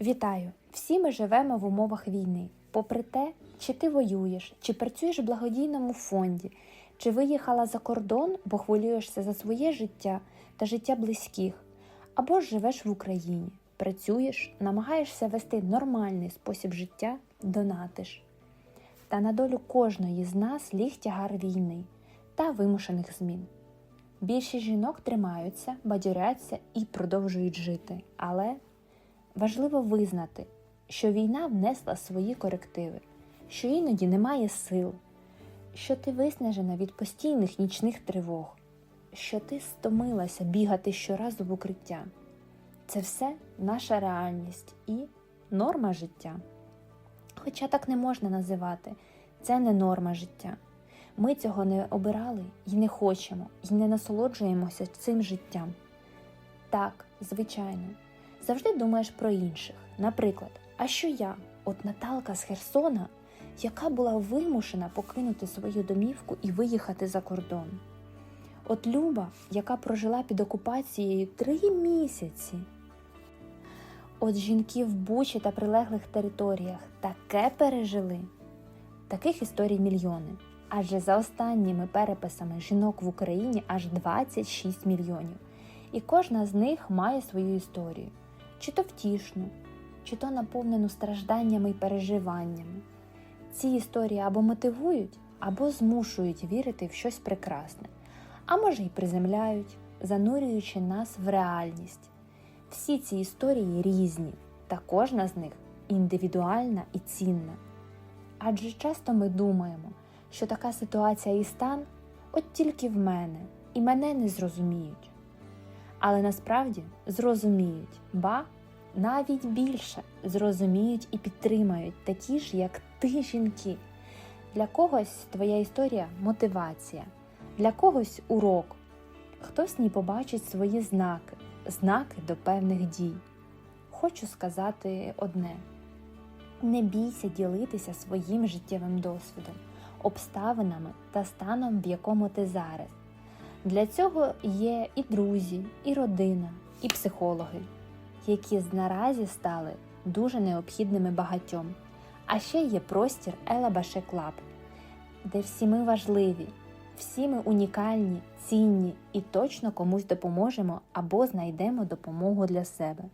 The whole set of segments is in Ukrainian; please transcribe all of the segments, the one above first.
Вітаю! Всі ми живемо в умовах війни. Попри те, чи ти воюєш, чи працюєш в благодійному фонді, чи виїхала за кордон, бо хвилюєшся за своє життя та життя близьких, або ж живеш в Україні, працюєш, намагаєшся вести нормальний спосіб життя, донатиш. Та на долю кожної з нас ліг тягар війни та вимушених змін. Більшість жінок тримаються, бадьоряться і продовжують жити. Але важливо визнати, що війна внесла свої корективи, що іноді немає сил, що ти виснажена від постійних нічних тривог, що ти стомилася бігати щоразу в укриття. Це все наша реальність і норма життя. Хоча так не можна називати, це не норма життя. Ми цього не обирали і не хочемо, і не насолоджуємося цим життям. Так, звичайно, завжди думаєш про інших. Наприклад, а що я, от Наталка з Херсона, яка була вимушена покинути свою домівку і виїхати за кордон? От Люба, яка прожила під окупацією три місяці. От жінки в Бучі та прилеглих територіях таке пережили. Таких історій мільйони. Адже за останніми переписами жінок в Україні аж 26 мільйонів. І кожна з них має свою історію, чи то втішну, чи то наповнену стражданнями і переживаннями. Ці історії або мотивують, або змушують вірити в щось прекрасне, а може й приземляють, занурюючи нас в реальність. Всі ці історії різні, та кожна з них індивідуальна і цінна. Адже часто ми думаємо, що така ситуація і стан от тільки в мене, і мене не зрозуміють. Але насправді зрозуміють, ба навіть більше зрозуміють і підтримають такі ж, як ти, жінки. Для когось твоя історія мотивація, для когось урок. Хтось ній побачить свої знаки, знаки до певних дій. Хочу сказати одне: не бійся ділитися своїм життєвим досвідом, обставинами та станом, в якому ти зараз. Для цього є і друзі, і родина, і психологи, які наразі стали дуже необхідними багатьом. А ще є простір Ела Баше Клаб, де всі ми важливі, всі ми унікальні, цінні і точно комусь допоможемо або знайдемо допомогу для себе.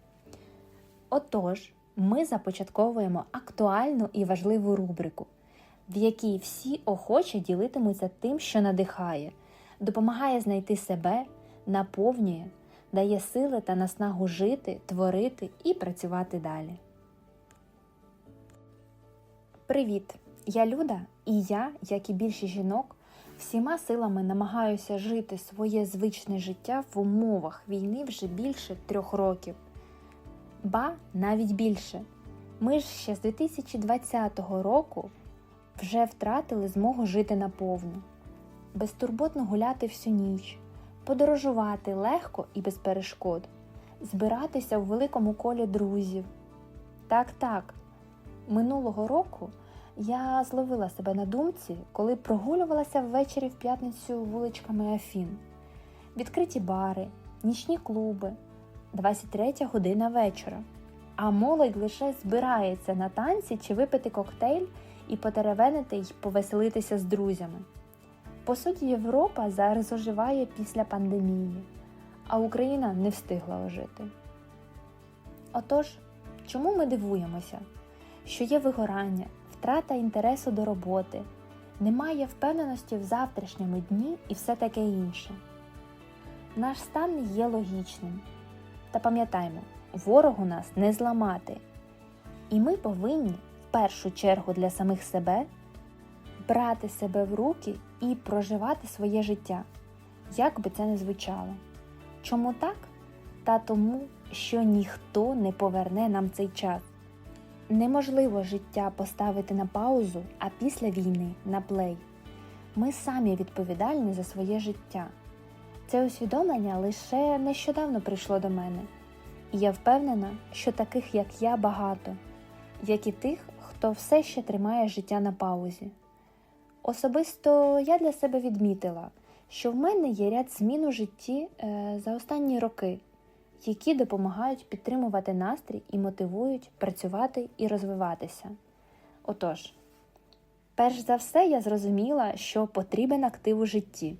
Отож, ми започатковуємо актуальну і важливу рубрику, в якій всі охоче ділитимуться тим, що надихає, допомагає знайти себе, наповнює, дає сили та наснагу жити, творити і працювати далі. Привіт! Я Люда, і я, як і більшість жінок, всіма силами намагаюся жити своє звичне життя в умовах війни вже більше трьох років. Ба навіть більше. Ми ж ще з 2020 року вже втратили змогу жити наповну, безтурботно гуляти всю ніч, подорожувати легко і без перешкод, збиратися в великому колі друзів. Так, так, минулого року я зловила себе на думці, коли прогулювалася ввечері в п'ятницю вуличками Афін. Відкриті бари, нічні клуби, 23 година вечора. А молодь лише збирається на танці чи випити коктейль і потеревенити й повеселитися з друзями. По суті, Європа зараз оживає після пандемії, а Україна не встигла ожити. Отож, чому ми дивуємося, що є вигорання, втрата інтересу до роботи, немає впевненості в завтрашньому дні і все таке інше? Наш стан є логічним. Та пам'ятаймо, ворогу нас не зламати. І ми повинні в першу чергу для самих себе брати себе в руки і проживати своє життя, як би це не звучало. Чому так? Та тому, що ніхто не поверне нам цей час. Неможливо життя поставити на паузу, а після війни на плей. Ми самі відповідальні за своє життя. Це усвідомлення лише нещодавно прийшло до мене, і я впевнена, що таких, як я, багато, як і тих, хто все ще тримає життя на паузі. Особисто я для себе відмітила, що в мене є ряд змін у житті е, за останні роки, які допомагають підтримувати настрій і мотивують працювати і розвиватися. Отож, перш за все, я зрозуміла, що потрібен актив у житті.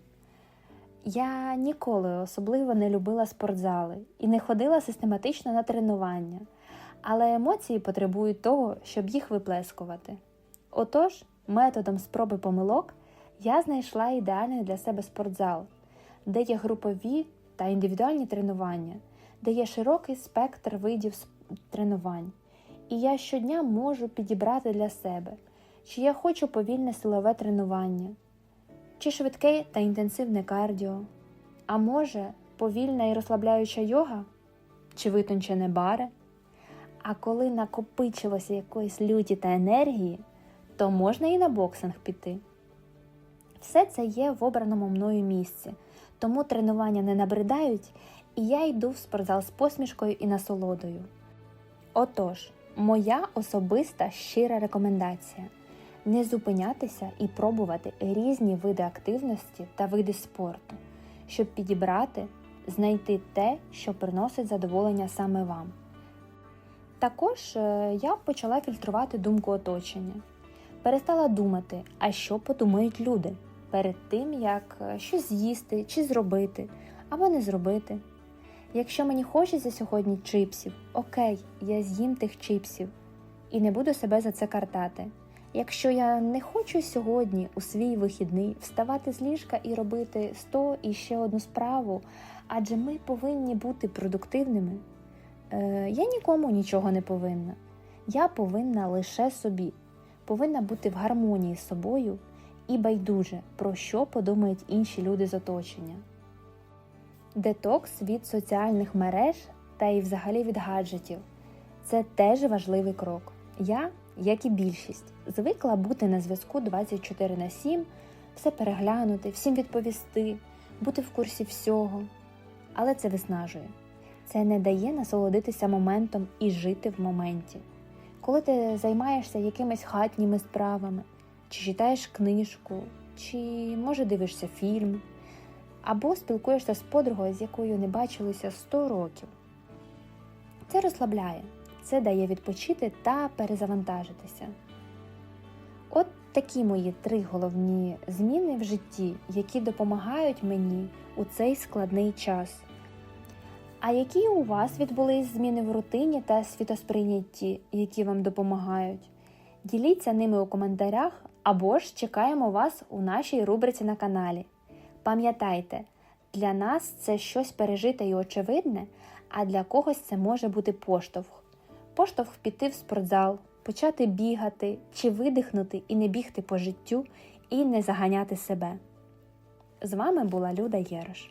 Я ніколи особливо не любила спортзали і не ходила систематично на тренування, але емоції потребують того, щоб їх виплескувати. Отож, методом спроби помилок я знайшла ідеальний для себе спортзал, де є групові та індивідуальні тренування, де є широкий спектр видів тренувань. І я щодня можу підібрати для себе, чи я хочу повільне силове тренування, чи швидке та інтенсивне кардіо, а може повільна і розслабляюча йога, чи витончене баре. А коли накопичилося якоїсь люті та енергії, то можна і на боксинг піти. Все це є в обраному мною місці, тому тренування не набридають, і я йду в спортзал з посмішкою і насолодою. Отож, моя особиста щира рекомендація не зупинятися і пробувати різні види активності та види спорту, щоб підібрати, знайти те, що приносить задоволення саме вам. Також е, я почала фільтрувати думку оточення. Перестала думати, а що подумають люди перед тим, як е, щось з'їсти чи зробити, або не зробити. Якщо мені хочеться сьогодні чипсів, окей, я з'їм тих чипсів і не буду себе за це картати. Якщо я не хочу сьогодні у свій вихідний вставати з ліжка і робити 100 і ще одну справу, адже ми повинні бути продуктивними, е, я нікому нічого не повинна. Я повинна лише собі, повинна бути в гармонії з собою і байдуже, про що подумають інші люди з оточення. Детокс від соціальних мереж та й взагалі від гаджетів це теж важливий крок. Я, як і більшість, звикла бути на зв'язку 24 на 7, все переглянути, всім відповісти, бути в курсі всього. Але це виснажує. Це не дає насолодитися моментом і жити в моменті. Коли ти займаєшся якимись хатніми справами, чи читаєш книжку, чи може дивишся фільм, або спілкуєшся з подругою, з якою не бачилися 100 років. Це розслабляє, це дає відпочити та перезавантажитися. От такі мої три головні зміни в житті, які допомагають мені у цей складний час. А які у вас відбулись зміни в рутині та світосприйнятті, які вам допомагають? Діліться ними у коментарях або ж чекаємо вас у нашій рубриці на каналі. Пам'ятайте, для нас це щось пережите і очевидне, а для когось це може бути поштовх. Поштовх піти в спортзал, почати бігати чи видихнути і не бігти по життю, і не заганяти себе. З вами була Люда Єрош.